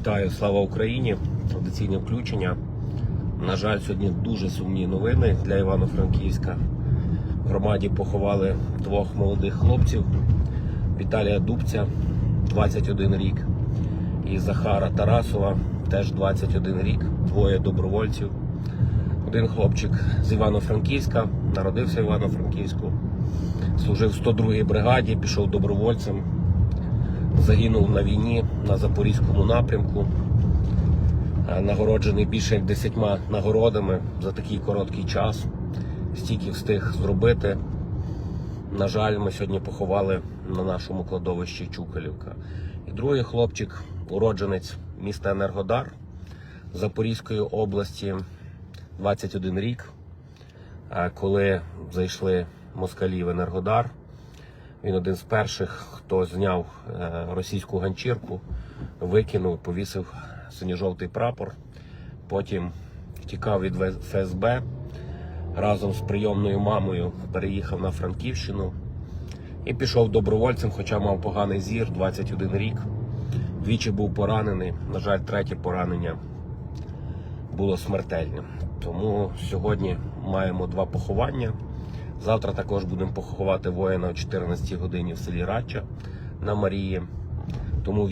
Вітаю, слава Україні! Традиційне включення. На жаль, сьогодні дуже сумні новини для Івано-Франківська. В громаді поховали двох молодих хлопців: Віталія Дубця, 21 рік, і Захара Тарасова, теж 21 рік, двоє добровольців. Один хлопчик з Івано-Франківська, народився в Івано-Франківську, служив в 102-й бригаді, пішов добровольцем загинув на війні на Запорізькому напрямку, Е, нагороджений більше як десятьма нагородами за такий короткий час. Стільки встиг зробити. На жаль, ми сьогодні поховали на нашому кладовищі Чукалівка. І другий хлопчик, уродженець міста Енергодар Запорізької області, 21 рік. Е, Коли зайшли москалі в Енергодар, він один з перших, хто зняв е, російську ганчірку, викинув, повісив синьо-жовтий прапор. Потім втікав від ФСБ разом з прийомною мамою, переїхав на Франківщину і пішов добровольцем, хоча мав поганий зір, 21 рік. Двічі був поранений. На жаль, третє поранення було смертельним. Тому сьогодні маємо два поховання. Завтра також будемо поховати воїна о 14 годині в селі Радча на Марії. Тому